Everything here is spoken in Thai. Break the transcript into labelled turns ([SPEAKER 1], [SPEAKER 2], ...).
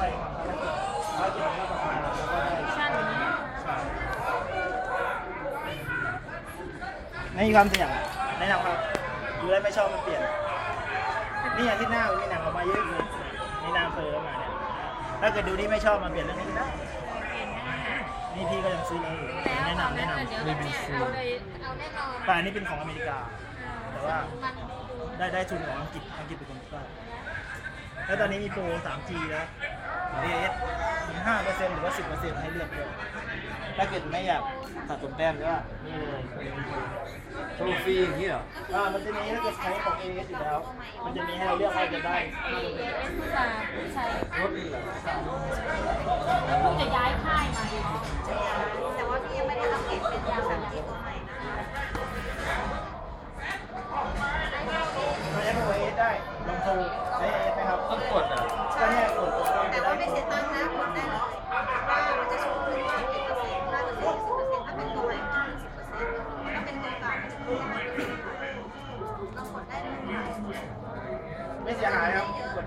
[SPEAKER 1] ไม่มีความเสี่ยงแนะนำครับดูแล้วไม่ชอบมันเปลี่ยน นี่อาทิตย์หน้ามีหนังออกมาเยอะเลยในนามเฟอร์มาเนี่ยถ้าเกิดดูนี่ไม่ชอบมันเปลี่ยนเรื่องนี้ได้นี่พี่ก็ยังซื้อเลยแนะนำแนะนำ
[SPEAKER 2] แต่อัน
[SPEAKER 1] นี้เป็นของอเมริกา แต่ว่าได้ได้ทุนของอังกฤษอังกฤษเป็นคนสร้างแล้วตอนนี้มีโปร 3G แล้ว AS 5เปอร์เซ็นต์หรือว่า10เปอร์เซ็นต์ให้เลือกด้วยถ้าเกิดไม่อยากสะสมแต้มก็นี่เลย
[SPEAKER 3] โทรฟรีอย่างนี้เหรอ
[SPEAKER 1] อ่ามันจะมีถ้าเกิดใช้ของ AS อยู่แล้ว มันจะมีให้เราเลือกว่าจะได้5เปอร์เซ็นต์
[SPEAKER 2] เป็นผู้มาใช้
[SPEAKER 3] รถนี่เหรอ
[SPEAKER 2] แล้วเพิ่งจะย้ายค่ายมา
[SPEAKER 4] แต่ว่าพี่ยังไม่ได้อัปเดตเป็นยาสันที่ตัวใหม่นะ
[SPEAKER 1] เราจะดู AS ได้ลองโทรใช้ AS ไหมครับ
[SPEAKER 3] ต้
[SPEAKER 4] องกด ได้เลย
[SPEAKER 1] ไม่เสียหายครับกด